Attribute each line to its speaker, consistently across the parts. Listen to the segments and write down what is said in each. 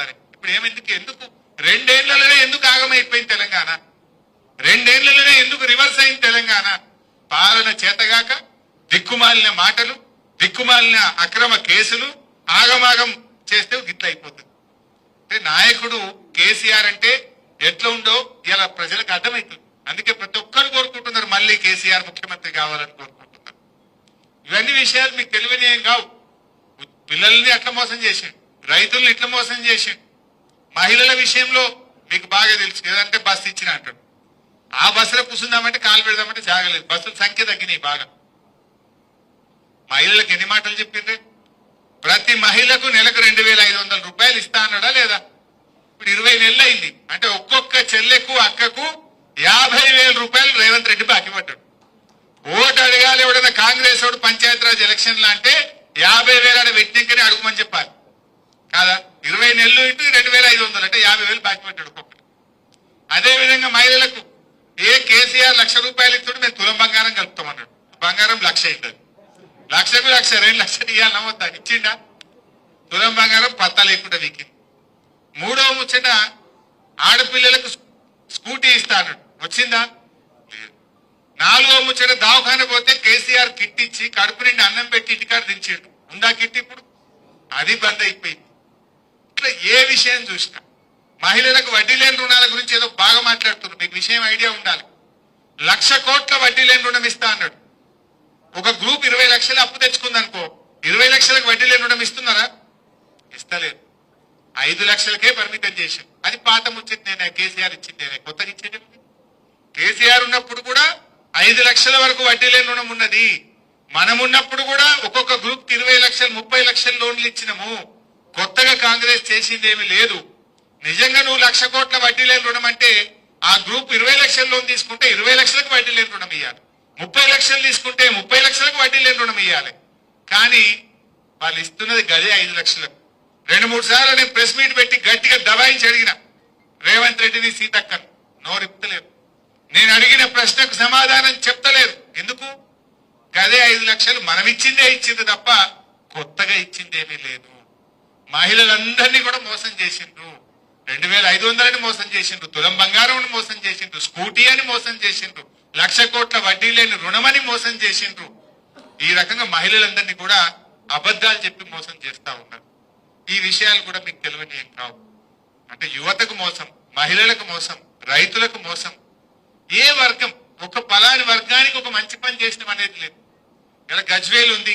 Speaker 1: అవుతుందని ఇప్పుడు ఏమెందుకు ఎందుకు? రెండేళ్ళలోనే ఎందుకు ఆగమైపోయింది తెలంగాణ? రెండేళ్ళలోనే ఎందుకు రివర్స్ అయింది తెలంగాణ? పాలన చేతగాక దిక్కుమాలిన మాటలు దిక్కుమాలిన అక్రమ కేసులు ఆగమాగం చేస్తే గిట్ల అయిపోతుంది. అంటే నాయకుడు కేసీఆర్ అంటే ఎట్లా ఉందో ఇలా ప్రజలకు అర్థమవుతుంది అందుకే ప్రతి ఒక్కరు కోరుకుంటున్నారు మళ్ళీ కేసీఆర్ ముఖ్యమంత్రి కావాలని కోరుకుంటున్నారు. ఇవన్నీ విషయాలు మీకు తెలివినేం ఏం కావు. పిల్లల్ని అట్లా మోసం చేశాడు. రైతుల్ని ఇట్లా మోసం చేసిండు మహిళల విషయంలో మీకు బాగా తెలుసు. ఏదంటే బస్సు ఇచ్చిన అంటాడు ఆ బస్సులో కూర్చుందామంటే కాలు పెడదామంటే జాగలేదు. బస్సుల సంఖ్య తగ్గినాయి బాగా. మహిళలకు ఎన్ని మాటలు చెప్పిండ్రు? ప్రతి మహిళకు నెలకు రెండు వేల ఐదు వందల రూపాయలు ఇస్తా అన్నాడా లేదా? ఇప్పుడు ఇరవై నెలలు అయింది. అంటే ఒక్కొక్క చెల్లెకు అక్కకు యాభై వేల రూపాయలు రేవంత్ రెడ్డి బాకీ పడ్డాడు. ఓటు అడగాలి ఎవడన్నా కాంగ్రెస్ వాడు పంచాయతీరాజ్ ఎలక్షన్లు అంటే యాభై వేల ఆడ కాదా? ఇరవై నెలలు ఇటు రెండు వేల ఐదు వందలు. అంటే యాభై వేలు బాకీ పెట్టాడు ఒక్కొక్కటి అదేవిధంగా మహిళలకు ఏ కేసీఆర్ లక్ష రూపాయలు ఇస్తాడు మేము తులం బంగారం కలుపుతామన్నాడు బంగారం లక్ష అవుతుంది లక్షకు లక్ష రెండు లక్షలు ఇవ్వాలి వద్దా ఇచ్చిండా? తులం బంగారం పత్తా లేకుండా వీకి మూడవ ముచ్చట ఆడపిల్లలకు స్కూటీ ఇస్తా అన్నాడు. వచ్చిందా? లేదు. నాలుగో ముచ్చట దవాఖాన పోతే కేసీఆర్ కిట్ ఇచ్చి కడుపు నిండి అన్నం పెట్టి ఇంటికాడ దించాడు. ఉందా కిట్ ఇప్పుడు? అది బంద్ అయిపోయింది. ఏ విషయం చూసినా మహిళలకు వడ్డీ లేని రుణాల గురించి ఏదో బాగా మాట్లాడుతున్నారు. మీకు విషయం ఐడియా ఉండాలి. లక్ష కోట్ల వడ్డీ లేని రుణం ఇస్తా అన్నాడు. ఒక గ్రూప్ ఇరవై లక్షలు అప్పు తెచ్చుకుందనుకో ఇరవై లక్షలకు వడ్డీ లేని రుణం ఇస్తున్నారా? ఇస్తలేదు. ఐదు లక్షలకే పరిమితం చేశారు. అది పాత ముచ్చింది నేనే కేసీఆర్ ఇచ్చింది నేనే. కొత్తగా ఇచ్చేది కేసీఆర్ ఉన్నప్పుడు కూడా ఐదు లక్షల వరకు వడ్డీ లేని రుణం ఉన్నది. మనం ఉన్నప్పుడు కూడా ఒక్కొక్క గ్రూప్ ఇరవై లక్షలు ముప్పై లక్షల లోన్లు ఇచ్చినాము. కొత్తగా కాంగ్రెస్ చేసిందేమీ లేదు. నిజంగా నువ్వు లక్ష కోట్ల వడ్డీ లేని రుణం అంటే ఆ గ్రూప్ ఇరవై లక్షల లోన్ తీసుకుంటే ఇరవై లక్షలకు వడ్డీ లేని రుణం ఇవ్వాలి ముప్పై లక్షలు తీసుకుంటే ముప్పై లక్షలకు వడ్డీ లేని రుణం ఇవ్వాలి కానీ వాళ్ళు ఇస్తున్నది గదే ఐదు లక్షలకు. రెండు మూడు సార్లు నేను ప్రెస్ మీట్ పెట్టి గట్టిగా దబాయించి అడిగిన రేవంత్ రెడ్డిని సీతక్కను నోరిప్పలేరు నేను అడిగిన ప్రశ్నకు సమాధానం చెప్తలేరు ఎందుకు? గదే ఐదు లక్షలు మనం ఇచ్చిందే ఇచ్చింది తప్ప కొత్తగా ఇచ్చిందేమీ లేదు. మహిళలందరినీ కూడా మోసం చేసిండ్రు. రెండు వేల ఐదు వందలని మోసం చేసిండ్రు. తులం బంగారం మోసం చేసిండ్రు. స్కూటీ అని మోసం చేసిండ్రు. లక్ష కోట్ల వడ్డీ లేని రుణమని మోసం చేసిండ్రు. ఈ రకంగా మహిళలందరినీ కూడా అబద్ధాలు చెప్పి మోసం చేస్తా ఉన్నారు. ఈ విషయాలు కూడా మీకు తెలియని ఏం కావు. అంటే యువతకు మోసం మహిళలకు మోసం రైతులకు మోసం. ఏ వర్గం ఒక పలాని వర్గానికి ఒక మంచి పని చేసిన అనేది లేదు. ఇలా గజ్వేల్ ఉంది.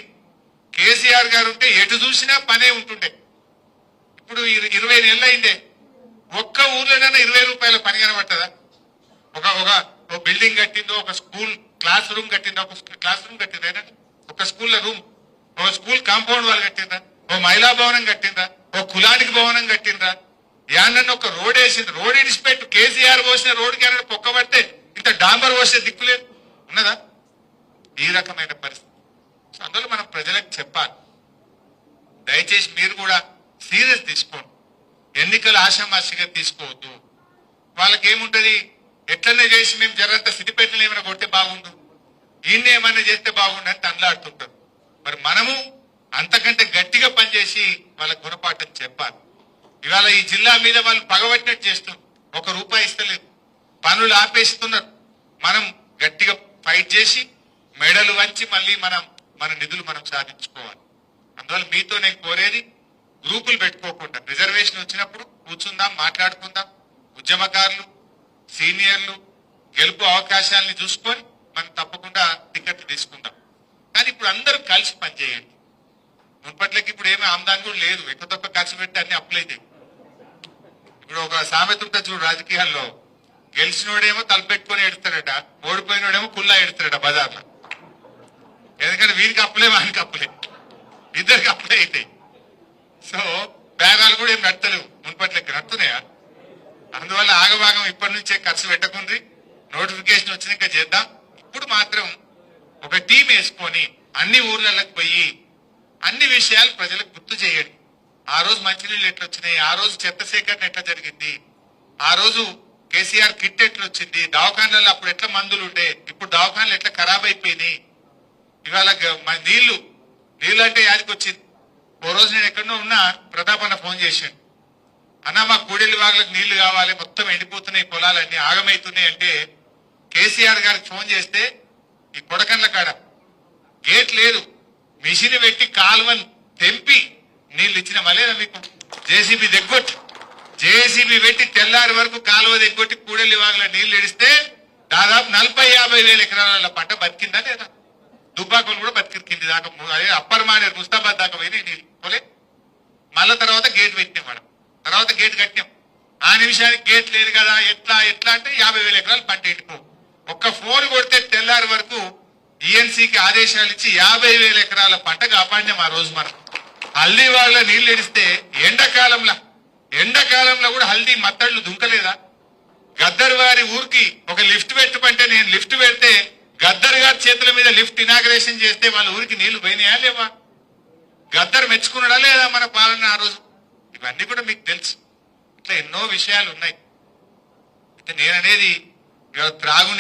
Speaker 1: కేసీఆర్ గారు ఉంటే ఎటు చూసినా పనే ఉంటుండే. ఇప్పుడు ఇరవై నెలలు అయిందే ఒక్క ఊర్లోనైనా ఇరవై రూపాయల పని కనబట్టదా ఒక ఒక బిల్డింగ్ కట్టిందో ఒక స్కూల్ క్లాస్ రూమ్ కట్టిందో ఒక క్లాస్ రూమ్ కట్టిందా ఒక స్కూల్లో రూమ్. ఒక స్కూల్ కాంపౌండ్ వాళ్ళు కట్టిందా? ఓ మహిళా భవనం కట్టిందా? ఓ కులానికి భవనం కట్టిందా? యానన్న ఒక రోడ్ వేసింది. రోడ్ ఇడిచిపెట్టు కేసీఆర్ పోసిన రోడ్డు కి పొక్క పడితే ఇంత డాంబర్ పోసే దిక్కులేదు ఉన్నదా? ఈ రకమైన పరిస్థితి. అందులో మనం ప్రజలకు చెప్పాలి. దయచేసి మీరు కూడా సీరియస్ తీసుకోండి ఎన్నికలు ఆషామాషిగా తీసుకోవద్దు. వాళ్ళకి ఏముంటది ఎట్లనే చేసి మేము జరంత సిద్దిపేటలు ఏమైనా కొడితే బాగుండు. ఈయన్ని ఏమైనా చేస్తే బాగుండు అని తండ్లాడుతుంటారు మరి మనము అంతకంటే గట్టిగా పనిచేసి వాళ్ళ గుణపాఠం చెప్పాలి. ఇవాళ ఈ జిల్లా మీద వాళ్ళు పగబట్టినట్టు చేస్తున్నారు. ఒక రూపాయి ఇస్తలేదు. పనులు ఆపేస్తున్నారు. మనం గట్టిగా ఫైట్ చేసి మెడలు వంచి మళ్ళీ మనం మన నిధులు మనం సాధించుకోవాలి. అందువల్ల మీతో నేను కోరేది గ్రూపులు పెట్టుకోకుండా రిజర్వేషన్ వచ్చినప్పుడు కూర్చుందాం మాట్లాడుకుందాం. ఉద్యమకారులు సీనియర్లు గెలుపు అవకాశాలని చూసుకొని మనం తప్పకుండా టికెట్ తీసుకుందాం. కానీ ఇప్పుడు అందరూ కలిసి పనిచేయండి. మున్పట్లకి ఇప్పుడు ఏమీ ఆమ్దాని కూడా లేదు. ఎక్కడొక్క ఖర్చు పెట్టి అన్ని అప్పులైతాయి ఇప్పుడు ఒక సామెత ఉంటుంది చూడు రాజకీయాల్లో. గెలిచినోడేమో తలపెట్టుకొని ఎడతాడట ఓడిపోయినోడేమో కుల్లా ఎడతాడట బజార్లో. ఎందుకంటే వీరికి అప్పులే వానికి అప్పులే. ఇద్దరికి అప్పులే అవుతాయి సో బ్యాగాలు కూడా ఏం నడతలేవు మున్పట్లకి నడుతున్నాయా అందువల్ల ఆగభాగం ఇప్పటి నుంచే ఖర్చు పెట్టకుంది నోటిఫికేషన్ వచ్చినాక చేద్దాం. ఇప్పుడు మాత్రం ఒక టీం వేసుకొని అన్ని ఊర్లలోకి పోయి అన్ని విషయాలు ప్రజలకు గుర్తు చేయండి. ఆ రోజు మంచినీళ్ళు ఎట్లా వచ్చినాయి? ఆ రోజు చెత్త సేకరణ ఎట్లా జరిగింది? ఆ రోజు కేసీఆర్ కిట్ ఎట్లా వచ్చింది? దవాఖాన్లలో అప్పుడు ఎట్లా మందులు ఉండే? ఇప్పుడు దవాఖానాలు ఎట్లా ఖరాబ్ అయిపోయినాయి? ఇవాళ నీళ్ళు నీళ్ళు అంటే యాదికి వచ్చింది ఓ రోజు నేను ఎక్కడో ఉన్నా ప్రతాప్ అన్న ఫోన్ చేశాను అన్న మా కూడెల్లి వాగులకు నీళ్ళు కావాలి మొత్తం ఎండిపోతున్నాయి పొలాలన్నీ ఆగమైతున్నాయి అంటే కేసీఆర్ గారికి ఫోన్ చేస్తే ఈ కొడకండ్ల కాడ గేట్ లేదు మిషన్ పెట్టి కాలువని తెంపి నీళ్ళు ఇచ్చిన మలేదా మీకు? జేసీబీ దెగ్గొట్టి. జేసీబీ పెట్టి తెల్లారి వరకు కాలువ దగ్గొట్టి కూడెల్లి వాగుల నీళ్ళు ఇడిస్తే దాదాపు నలభై యాభై వేల ఎకరాల పంట బతికిందా లేదా? దుబ్బాకులు కూడా బతికి కింది దాకా ము- అదే అప్పర్ మానేరు ముస్తాబాద్ దాకా పోయి నీళ్ళు పోలే. మళ్ళా తర్వాత గేట్ పెట్టినాం మనం తర్వాత గేట్ కట్టినాం. ఆ నిమిషానికి గేట్ లేదు కదా ఎట్లా ఎట్లా అంటే యాభై వేల ఎకరాలు పంట ఎండిపో ఒక్క ఫోన్ కొడితే తెల్లారి వరకు ఈఎన్సీకి ఆదేశాలు ఇచ్చి యాభై వేల ఎకరాల పంట కాపాడినాం ఆ రోజు మనం. హల్దీ వాళ్ళ నీళ్ళు ఎడిస్తే ఎండాకాలంలో ఎండాకాలంలో కూడా హల్దీ మత్తళ్ళు దుంకలేదా? గద్దర్ వారి ఊరికి ఒక లిఫ్ట్ పెట్టమంటే నేను లిఫ్ట్ పెడితే గద్దర్ గారి చేతుల మీద లిఫ్ట్ ఇనాగ్రేషన్ చేస్తే వాళ్ళ ఊరికి నీళ్ళు పోయినాయా లేవా? గద్దర్ మెచ్చుకున్నాడా లేదా మన పాలన ఆ రోజు? ఇవన్నీ కూడా మీకు తెలుసు. ఇట్లా ఎన్నో విషయాలు ఉన్నాయి. అయితే నేననేది త్రాగుని